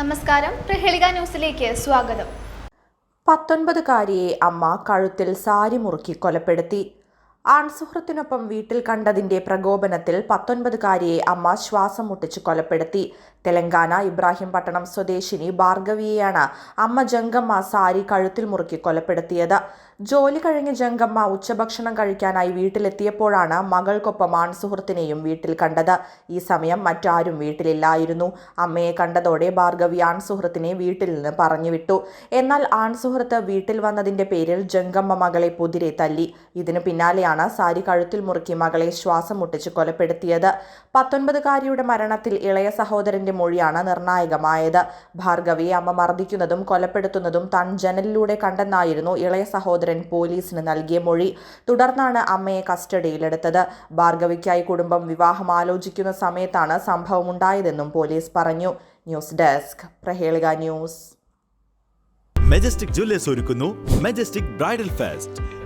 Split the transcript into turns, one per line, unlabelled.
നമസ്കാരം. പ്രഹേളിക ന്യൂസിലേക്ക് സ്വാഗതം.
പത്തൊൻപതുകാരിയെ അമ്മ കഴുത്തിൽ സാരി മുറുക്കി കൊലപ്പെടുത്തി. ആൺസുഹൃത്തിനൊപ്പം വീട്ടിൽ കണ്ടതിന്റെ പ്രകോപനത്തിൽ പത്തൊൻപതുകാരിയെ അമ്മ ശ്വാസം മുട്ടിച്ച് കൊലപ്പെടുത്തി. തെലങ്കാന ഇബ്രാഹിം പട്ടണം സ്വദേശിനി ഭാർഗവിയെയാണ് അമ്മ ജംഗമ്മ സാരി കഴുത്തിൽ മുറുക്കി കൊലപ്പെടുത്തിയത്. ജോലി കഴിഞ്ഞ് ജംഗമ്മ ഉച്ചഭക്ഷണം കഴിക്കാനായി വീട്ടിലെത്തിയപ്പോഴാണ് മകൾക്കൊപ്പം ആൺസുഹൃത്തിനെയും വീട്ടിൽ കണ്ടത്. ഈ സമയം മറ്റാരും വീട്ടിലില്ലായിരുന്നു. അമ്മയെ കണ്ടതോടെ ഭാർഗവി ആൺസുഹൃത്തിനെ വീട്ടിൽ നിന്ന് പറഞ്ഞുവിട്ടു. എന്നാൽ ആൺസുഹൃത്ത് വീട്ടിൽ വന്നതിന്റെ പേരിൽ ജംഗമ്മ മകളെ പുതിരെ തല്ലി. ഇതിനു പിന്നാലെയാണ് സാരി കഴുത്തിൽ മുറുക്കി മകളെ ശ്വാസം മുട്ടിച്ച് കൊലപ്പെടുത്തിയത്. പത്തൊൻപതുകാരിയുടെ മരണത്തിൽ ഇളയ സഹോദരന്റെ മൊഴിയാണ് നിർണായകമായത്. ഭാർഗവിയെ അമ്മ മർദ്ദിക്കുന്നതും കൊലപ്പെടുത്തുന്നതും താൻ ജനലിലൂടെ കണ്ടെന്നായിരുന്നു ഇളയ സഹോദരൻ പോലീസിന് നൽകിയ മൊഴി. തുടർന്നാണ് അമ്മയെ കസ്റ്റഡിയിലെടുത്തത്. ഭാർഗവിക്കായി കുടുംബം വിവാഹം ആലോചിക്കുന്ന സമയത്താണ് സംഭവമുണ്ടായതെന്നും പോലീസ് പറഞ്ഞു. ന്യൂസ് ഡെസ്ക് പ്രഹേളിക ന്യൂസ്.
മെജസ്റ്റിക് ജ്വല്ലേഴ്സ് ഒരുക്കുന്നു. Majestic bridal fest